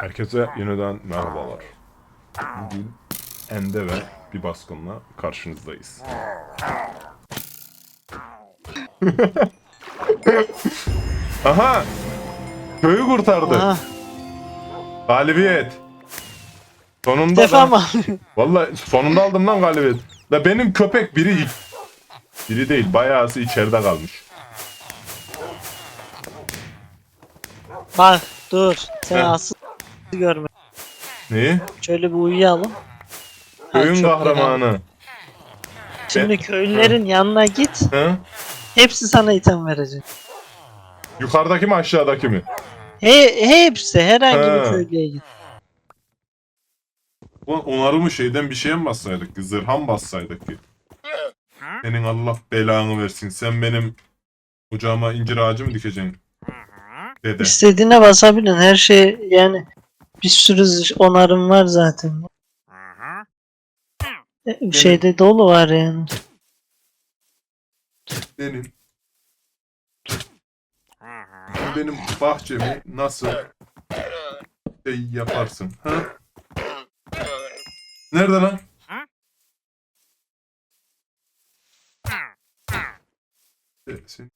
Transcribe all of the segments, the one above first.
Herkese yeniden merhabalar. Bugün Ende ve bir baskınla karşınızdayız. Aha! Köyü kurtardı. Aha, Galibiyet. Sonunda defa da- mı? Vallahi sonunda aldım lan galibiyet. La benim köpek biri biri değil bayağısı içeride kalmış. Bak dur. Sen Heh. asıl görme. Neyi? Şöyle bir uyuyalım. Ha, Köyün çok kahramanı. Şimdi köylülerin yanına git. Hı? Hepsi sana item verecek. Yukarıdaki mi aşağıdaki mi? He, hepsi herhangi Ha. bir köylüye git. Ulan onarımı şeyden bir şeye mi bassaydık ki? Zırha mı bassaydık ki? Senin Allah belanı versin. Sen benim ocağıma incir ağacı mı dikeceksin? Dede. İstediğine basabilin. Her şey yani bir sürü onarım var zaten. E, Şeyde dolu var yani. Benim. Benim bahçemi nasıl şey yaparsın? Ha? Nerede lan? E, sen-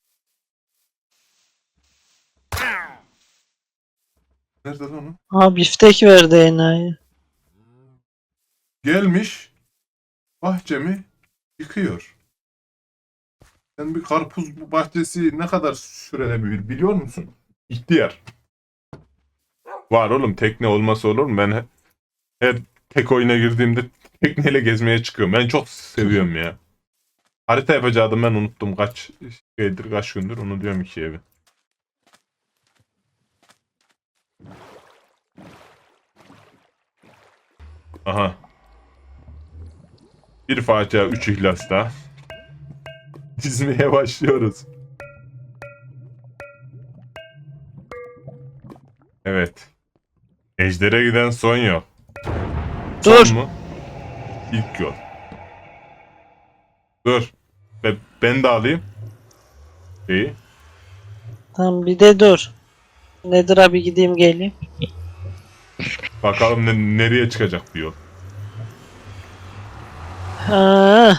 Nerede lan o? Ha biftek verdi enayi. Gelmiş bahçemi yıkıyor. Sen bir karpuz bahçesi ne kadar sürede büyür biliyor musun? İhtiyar. Var oğlum tekne olması olur mu? Ben he- her tek oyuna girdiğimde tekneyle gezmeye çıkıyorum. Ben çok seviyorum ya. Harita yapacaktım ben unuttum kaç şeydir kaç gündür onu diyorum iki evi. Aha. Bir facia, üç ihlas daha. Dizmeye başlıyoruz. Evet. Ejder'e giden son yol. Dur. Son mu? İlk yol. Dur. Be- ben de alayım. İyi. Tamam bir de dur. Nedir abi gideyim geleyim. Bakalım ne- nereye çıkacak bu yol. Ha,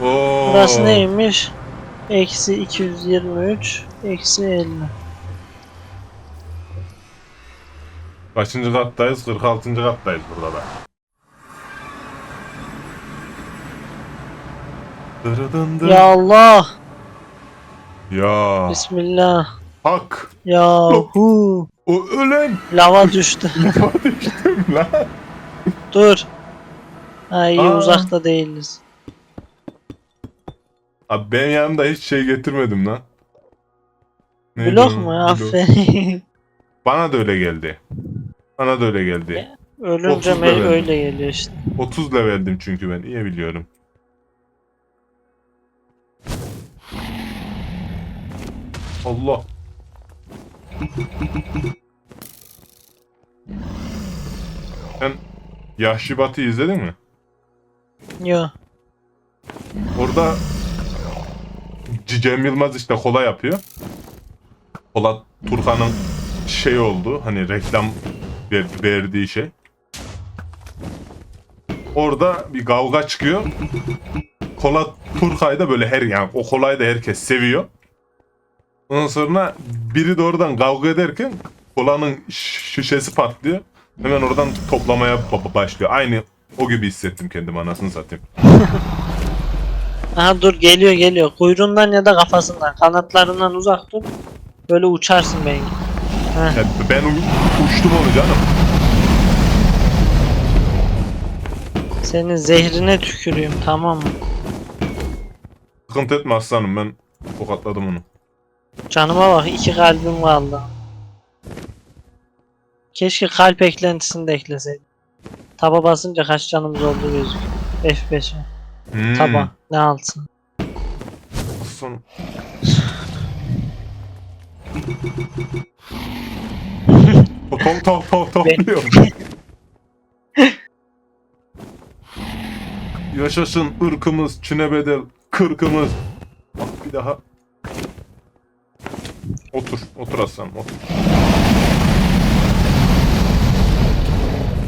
Oo. burası neymiş? Eksi 223, eksi 50. Kaçıncı kattayız? 46. kattayız burada da. Dırıdın dın. Ya Allah. Ya. Bismillah. Hak. Yahu. O ölen. Lava düştü. Düştüm lan. Dur. Ha iyi Aa. uzakta değiliz. Abi ben yanımda hiç şey getirmedim lan. Neydi Blok o? mu? Blok. Aferin. Bana da öyle geldi. Bana da öyle geldi. Ölünce 30 me- level. öyle geliyor işte. 30 leveldim çünkü ben. iyi biliyorum. Allah. Sen Yahşi Batı izledin mi? Yo. Orada Cem Yılmaz işte kola yapıyor. Kola Turkan'ın şey oldu. Hani reklam ver- verdiği şey. Orada bir kavga çıkıyor. Kola Turkay'ı da böyle her yani o kolayı da herkes seviyor. Ondan sonra biri de oradan kavga ederken kolanın şişesi patlıyor. Hemen oradan toplamaya ba- başlıyor. Aynı o gibi hissettim kendimi anasını satayım. Aha dur geliyor geliyor. Kuyruğundan ya da kafasından. Kanatlarından uzak dur. Böyle uçarsın belki. Heh. Ya ben u- uçtum onu canım. Senin zehrine tükürüyorum tamam mı? Sıkıntı etme aslanım ben tokatladım onu. Canıma bak iki kalbim kaldı. Keşke kalp eklentisini de ekleseydim. Taba basınca kaç canımız olduğu gözüküyor. F5'e. Hmm. Taba. Ne alsın? Top top top Ben- diyor. Yaşasın ırkımız, Çin'e bedel, kırkımız. Bak bir daha. Otur. Otur aslanım otur.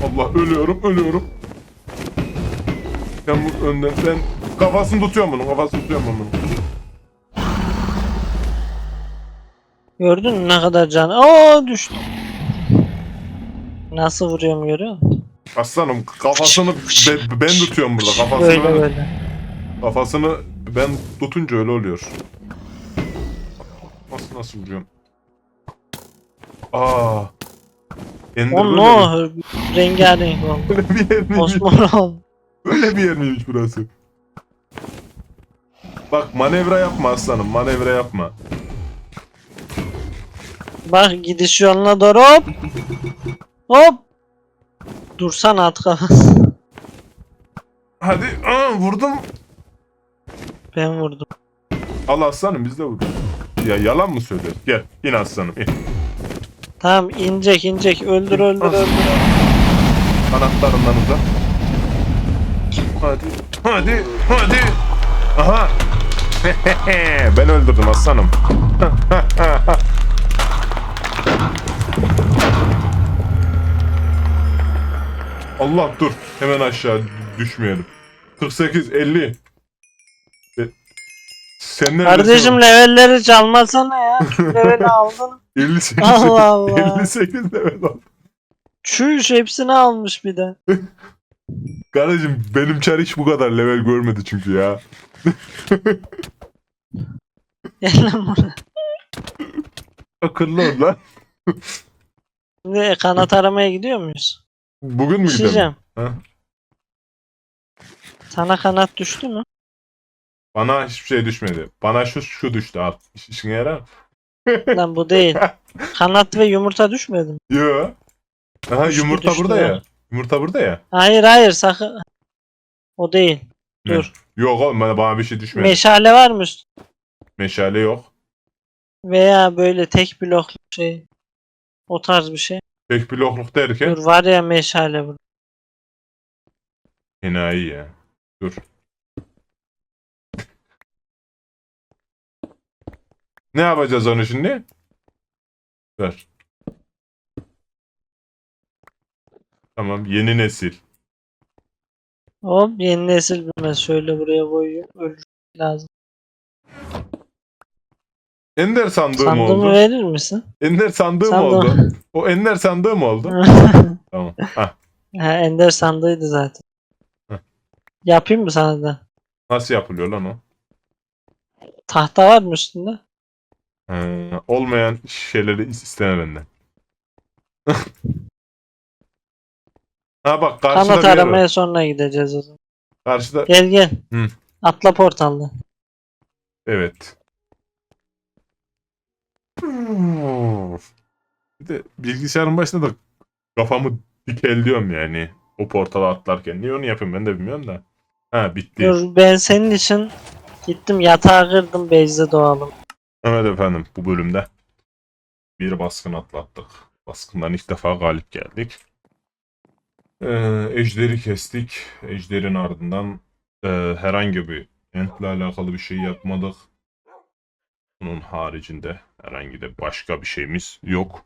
Allah ölüyorum ölüyorum. Ben bu önden ben kafasını tutuyorum bunun kafasını tutuyorum bunun. Gördün mü ne kadar can? Aa düştü. Nasıl vuruyorum görüyor musun? Aslanım kafasını be- ben tutuyorum burada kafasını. Böyle ben, böyle. Kafasını ben tutunca öyle oluyor. Nasıl nasıl vuruyorum? Aa. Ender no. Rengarenk oldu. böyle bir yer miymiş? Osman oldu. Böyle bir yer miymiş burası? Bak manevra yapma aslanım manevra yapma. Bak gidiş yoluna doğru hop. Hop. Dursana at kafası. Hadi aa, vurdum. Ben vurdum. Al aslanım biz de vurduk. Ya yalan mı söylüyor? Gel in aslanım in. Tamam inecek inecek. Öldür öldür As- öldür. Kanatlarından uzat. Hadi hadi hadi. Aha. ben öldürdüm aslanım. Allah dur. Hemen aşağı düşmeyelim. 48 50. Sen neredesin? Kardeşim levelleri çalmasana ya. Leveli aldın. 58. Allah Allah. 58 level oldu. Çüş hepsini almış bir de. Kardeşim benim çar hiç bu kadar level görmedi çünkü ya. Gel lan buraya. Akıllı ol lan. Şimdi kanat aramaya gidiyor muyuz? Bugün mü gidelim? diyeceğim. Ha? Sana kanat düştü mü? Bana hiçbir şey düşmedi. Bana şu şu düştü al. İş, işine yarar. Lan bu değil. Kanat ve yumurta düşmedi mi? Yo. Aha Düştü, yumurta düştü burada ya. ya. Yumurta burada ya. Hayır hayır sakın. O değil. Ne? Dur. Yok oğlum bana, bana bir şey düşmedi. Meşale var mı? üst- Meşale yok. Veya böyle tek bloklu şey. O tarz bir şey. Tek blokluk derken Dur var ya meşale burada. enayi ya. Dur. Ne yapacağız onu şimdi? Ver. Tamam yeni nesil. Hop yeni nesil bilmez. Şöyle buraya koyuyorum. Ölür lazım. Ender sandığı mı Sandığımı oldu? verir misin? Ender sandığı mı Sandım. oldu? O Ender sandığı mı oldu? tamam. Hah. ha, Ender sandığıydı zaten. Heh. Yapayım mı sana da? Nasıl yapılıyor lan o? Tahta var mı üstünde? Ee, olmayan şeyleri is- isteme benden. ha bak karşıda Kanat bir yer var. aramaya sonra gideceğiz o zaman. Karşıda Gel gel. Hı. Atla portalda. evet. Bir de bilgisayarın başında da kafamı dikelliyorum yani. O portala atlarken. Niye onu yapıyorum ben de bilmiyorum da. Ha bitti. Dur ben senin için gittim yatağı kırdım Beyze doğalım. Evet efendim bu bölümde bir baskın atlattık. Baskından ilk defa galip geldik. Ee, ejderi kestik. Ejderin ardından e, herhangi bir entle alakalı bir şey yapmadık. Bunun haricinde herhangi de başka bir şeyimiz yok.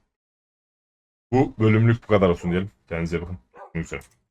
Bu bölümlük bu kadar olsun diyelim. Kendinize bakın. Görüşmek.